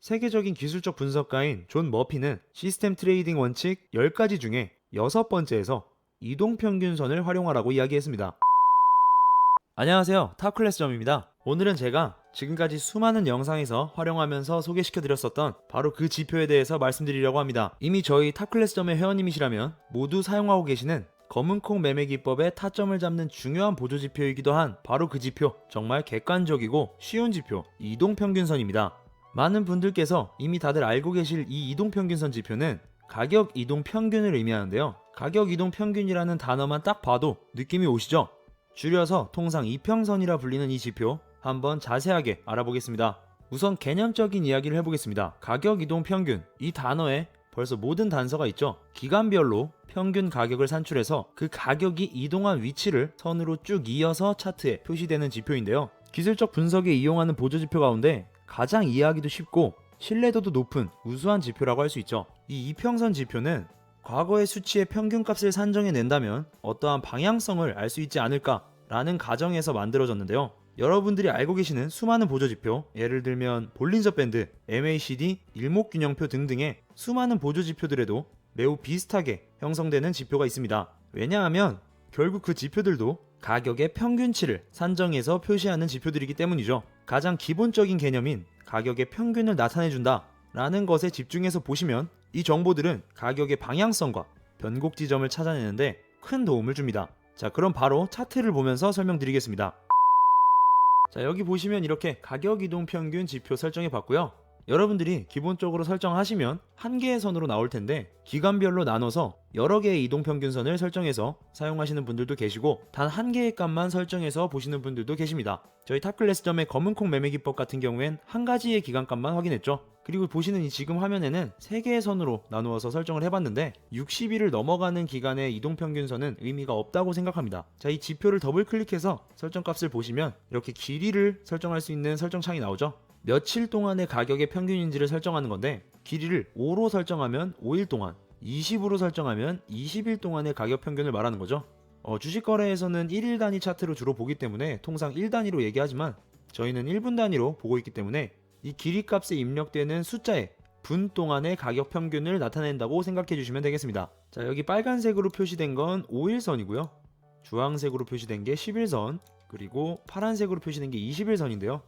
세계적인 기술적 분석가인 존 머피는 시스템 트레이딩 원칙 10가지 중에 여섯 번째에서 이동 평균선을 활용하라고 이야기했습니다. 안녕하세요. 탑클래스점입니다. 오늘은 제가 지금까지 수많은 영상에서 활용하면서 소개시켜드렸었던 바로 그 지표에 대해서 말씀드리려고 합니다. 이미 저희 탑클래스점의 회원님이시라면 모두 사용하고 계시는 검은콩 매매 기법의 타점을 잡는 중요한 보조 지표이기도 한 바로 그 지표 정말 객관적이고 쉬운 지표 이동 평균선입니다. 많은 분들께서 이미 다들 알고 계실 이 이동평균선 지표는 가격 이동 평균을 의미하는데요. 가격 이동 평균이라는 단어만 딱 봐도 느낌이 오시죠? 줄여서 통상 이평선이라 불리는 이 지표 한번 자세하게 알아보겠습니다. 우선 개념적인 이야기를 해보겠습니다. 가격 이동 평균 이 단어에 벌써 모든 단서가 있죠. 기간별로 평균 가격을 산출해서 그 가격이 이동한 위치를 선으로 쭉 이어서 차트에 표시되는 지표인데요. 기술적 분석에 이용하는 보조 지표 가운데 가장 이해하기도 쉽고 신뢰도도 높은 우수한 지표라고 할 수 있죠. 이 이평선 지표는 과거의 수치의 평균값을 산정해 낸다면 어떠한 방향성을 알 수 있지 않을까라는 가정에서 만들어졌는데요. 여러분들이 알고 계시는 수많은 보조 지표, 예를 들면 볼린저 밴드, MACD, 일목균형표 등등의 수많은 보조 지표들에도 매우 비슷하게 형성되는 지표가 있습니다. 왜냐하면 결국 그 지표들도 가격의 평균치를 산정해서 표시하는 지표들이기 때문이죠. 가장 기본적인 개념인 가격의 평균을 나타내준다 라는 것에 집중해서 보시면 이 정보들은 가격의 방향성과 변곡 지점을 찾아내는데 큰 도움을 줍니다. 자, 그럼 바로 차트를 보면서 설명드리겠습니다. 자, 여기 보시면 이렇게 가격 이동 평균 지표 설정해 봤고요. 여러분들이 기본적으로 설정하시면 한 개의 선으로 나올 텐데 기간별로 나눠서 여러 개의 이동 평균선을 설정해서 사용하시는 분들도 계시고 단 한 개의 값만 설정해서 보시는 분들도 계십니다. 저희 탑클래스점의 검은콩 매매 기법 같은 경우엔 한 가지의 기간값만 확인했죠. 그리고 보시는 이 지금 화면에는 세 개의 선으로 나누어서 설정을 해봤는데 60일을 넘어가는 기간의 이동 평균선은 의미가 없다고 생각합니다. 자, 이 지표를 더블 클릭해서 설정값을 보시면 이렇게 길이를 설정할 수 있는 설정 창이 나오죠. 며칠 동안의 가격의 평균인지를 설정하는 건데 길이를 5로 설정하면 5일 동안 20으로 설정하면 20일 동안의 가격 평균을 말하는 거죠. 어, 주식 거래에서는 1일 단위 차트로 주로 보기 때문에 통상 1 단위로 얘기하지만 저희는 1분 단위로 보고 있기 때문에 이 길이 값에 입력되는 숫자에 분 동안의 가격 평균을 나타낸다고 생각해 주시면 되겠습니다. 자, 여기 빨간색으로 표시된 건 5일선이고요. 주황색으로 표시된 게 10일선, 그리고 파란색으로 표시된 게 20일선인데요.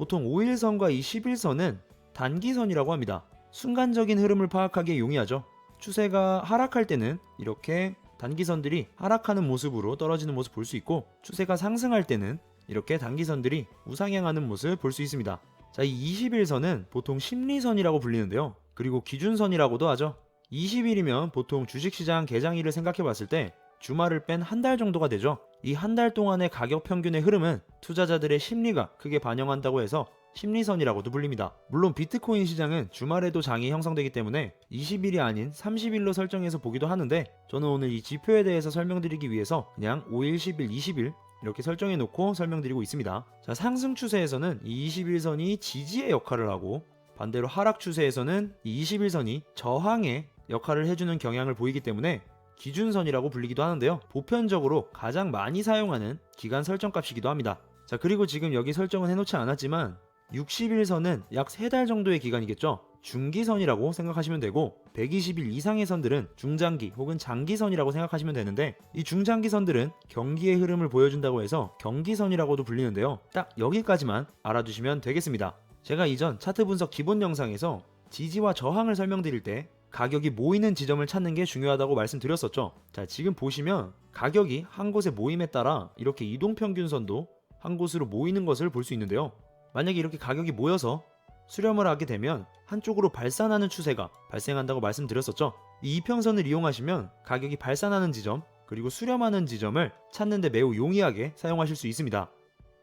보통 5일선과 이 10일선은 단기선이라고 합니다. 순간적인 흐름을 파악하기에 용이하죠. 추세가 하락할 때는 이렇게 단기선들이 하락하는 모습으로 떨어지는 모습 볼 수 있고 추세가 상승할 때는 이렇게 단기선들이 우상향하는 모습 볼 수 있습니다. 자, 이 20일선은 보통 심리선이라고 불리는데요. 그리고 기준선이라고도 하죠. 20일이면 보통 주식시장 개장일을 생각해 봤을 때 주말을 뺀 한 달 정도가 되죠. 이 한 달 동안의 가격 평균의 흐름은 투자자들의 심리가 크게 반영한다고 해서 심리선이라고도 불립니다. 물론 비트코인 시장은 주말에도 장이 형성되기 때문에 20일이 아닌 30일로 설정해서 보기도 하는데 저는 오늘 이 지표에 대해서 설명드리기 위해서 그냥 5일, 10일, 20일 이렇게 설정해 놓고 설명드리고 있습니다. 자, 상승 추세에서는 이 21선이 지지의 역할을 하고 반대로 하락 추세에서는 이 21선이 저항의 역할을 해주는 경향을 보이기 때문에 기준선이라고 불리기도 하는데요. 보편적으로 가장 많이 사용하는 기간 설정 값이기도 합니다. 자, 그리고 지금 여기 설정은 해놓지 않았지만 60일선은 약 3달 정도의 기간이겠죠. 중기선이라고 생각하시면 되고 120일 이상의 선들은 중장기 혹은 장기선이라고 생각하시면 되는데 이 중장기선들은 경기의 흐름을 보여준다고 해서 경기선이라고도 불리는데요. 딱 여기까지만 알아두시면 되겠습니다. 제가 이전 차트 분석 기본 영상에서 지지와 저항을 설명드릴 때 가격이 모이는 지점을 찾는 게 중요하다고 말씀드렸었죠. 자, 지금 보시면 가격이 한 곳에 모임에 따라 이렇게 이동 평균선도 한 곳으로 모이는 것을 볼 수 있는데요. 만약에 이렇게 가격이 모여서 수렴을 하게 되면 한쪽으로 발산하는 추세가 발생한다고 말씀드렸었죠. 이 이평선을 이용하시면 가격이 발산하는 지점 그리고 수렴하는 지점을 찾는데 매우 용이하게 사용하실 수 있습니다.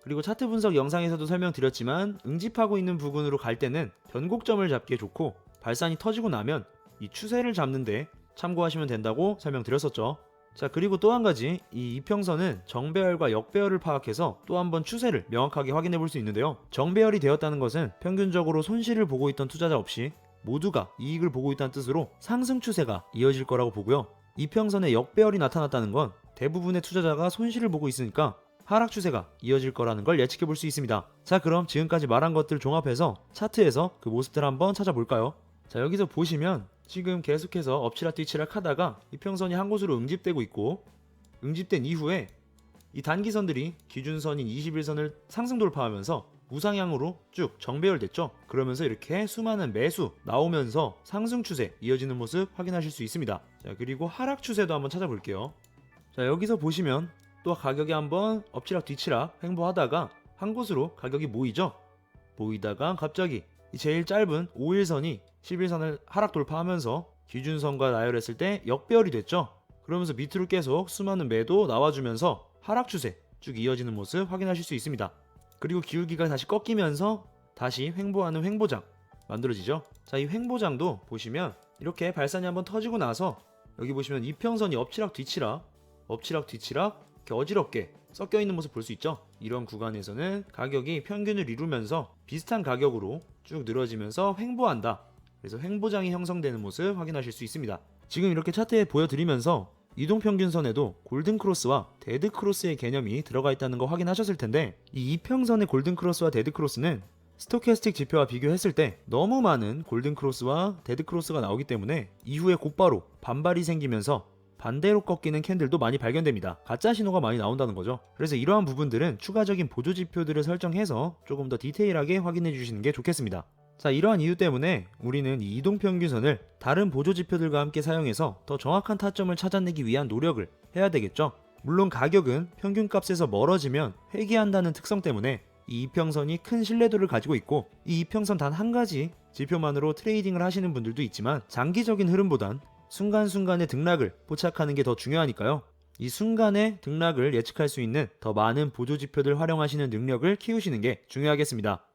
그리고 차트 분석 영상에서도 설명드렸지만 응집하고 있는 부분으로 갈 때는 변곡점을 잡기에 좋고 발산이 터지고 나면 이 추세를 잡는데 참고하시면 된다고 설명드렸었죠. 자 그리고 또 한 가지 이 이평선은 정배열과 역배열을 파악해서 또 한 번 추세를 명확하게 확인해 볼 수 있는데요. 정배열이 되었다는 것은 평균적으로 손실을 보고 있던 투자자 없이 모두가 이익을 보고 있다는 뜻으로 상승 추세가 이어질 거라고 보고요. 이평선에 역배열이 나타났다는 건 대부분의 투자자가 손실을 보고 있으니까 하락 추세가 이어질 거라는 걸 예측해 볼 수 있습니다. 자, 그럼 지금까지 말한 것들 종합해서 차트에서 그 모습들 한번 찾아볼까요? 자, 여기서 보시면 지금 계속해서 엎치락 뒤치락 하다가 이평선이 한 곳으로 응집되고 있고 응집된 이후에 이 단기선들이 기준선인 21선을 상승 돌파하면서 우상향으로 쭉 정배열됐죠. 그러면서 이렇게 수많은 매수 나오면서 상승 추세 이어지는 모습 확인하실 수 있습니다. 자, 그리고 하락 추세도 한번 찾아볼게요. 자, 여기서 보시면 또 가격이 한번 엎치락 뒤치락 횡보하다가 한 곳으로 가격이 모이죠. 모이다가 갑자기 이 제일 짧은 5일선이 11선을 하락 돌파하면서 기준선과 나열했을 때 역배열이 됐죠. 그러면서 밑으로 계속 수많은 매도 나와주면서 하락 추세 쭉 이어지는 모습 확인하실 수 있습니다. 그리고 기울기가 다시 꺾이면서 다시 횡보하는 횡보장 만들어지죠. 자, 이 횡보장도 보시면 이렇게 발산이 한번 터지고 나서 여기 보시면 이평선이 엎치락 뒤치락 엎치락 뒤치락 이렇게 어지럽게 섞여 있는 모습 볼 수 있죠. 이런 구간에서는 가격이 평균을 이루면서 비슷한 가격으로 쭉 늘어지면서 횡보한다. 그래서 횡보장이 형성되는 모습 확인하실 수 있습니다. 지금 이렇게 차트에 보여드리면서 이동평균선에도 골든크로스와 데드크로스의 개념이 들어가 있다는 거 확인하셨을 텐데 이 이평선의 골든크로스와 데드크로스는 스토캐스틱 지표와 비교했을 때 너무 많은 골든크로스와 데드크로스가 나오기 때문에 이후에 곧바로 반발이 생기면서 반대로 꺾이는 캔들도 많이 발견됩니다. 가짜 신호가 많이 나온다는 거죠. 그래서 이러한 부분들은 추가적인 보조 지표들을 설정해서 조금 더 디테일하게 확인해 주시는 게 좋겠습니다. 자, 이러한 이유 때문에 우리는 이 이동평균선을 다른 보조 지표들과 함께 사용해서 더 정확한 타점을 찾아내기 위한 노력을 해야 되겠죠. 물론 가격은 평균값에서 멀어지면 회귀한다는 특성 때문에 이 이평선이 큰 신뢰도를 가지고 있고 이 이평선 단 한 가지 지표만으로 트레이딩을 하시는 분들도 있지만 장기적인 흐름보단 순간순간의 등락을 포착하는 게 더 중요하니까요. 이 순간의 등락을 예측할 수 있는 더 많은 보조 지표들 활용하시는 능력을 키우시는 게 중요하겠습니다.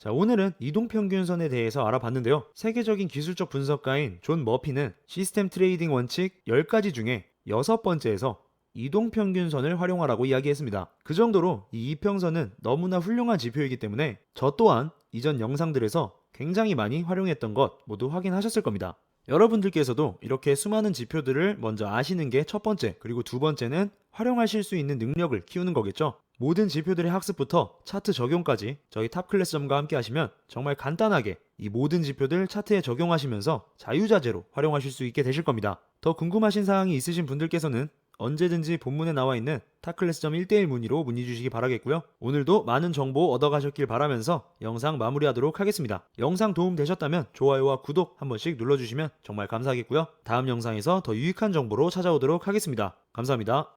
자, 오늘은 이동평균선에 대해서 알아봤는데요. 세계적인 기술적 분석가인 존 머피는 시스템 트레이딩 원칙 10가지 중에 여섯 번째에서 이동평균선을 활용하라고 이야기했습니다. 그 정도로 이 이평선은 너무나 훌륭한 지표이기 때문에 저 또한 이전 영상들에서 굉장히 많이 활용했던 것 모두 확인하셨을 겁니다. 여러분들께서도 이렇게 수많은 지표들을 먼저 아시는 게 첫 번째, 그리고 두 번째는 활용하실 수 있는 능력을 키우는 거겠죠. 모든 지표들의 학습부터 차트 적용까지 저희 탑 클래스점과 함께 하시면 정말 간단하게 이 모든 지표들 차트에 적용하시면서 자유자재로 활용하실 수 있게 되실 겁니다. 더 궁금하신 사항이 있으신 분들께서는 언제든지 본문에 나와 있는 타클래스점 1대1 문의로 문의 주시기 바라겠고요. 오늘도 많은 정보 얻어가셨길 바라면서 영상 마무리하도록 하겠습니다. 영상 도움 되셨다면 좋아요와 구독 한 번씩 눌러주시면 정말 감사하겠고요. 다음 영상에서 더 유익한 정보로 찾아오도록 하겠습니다. 감사합니다.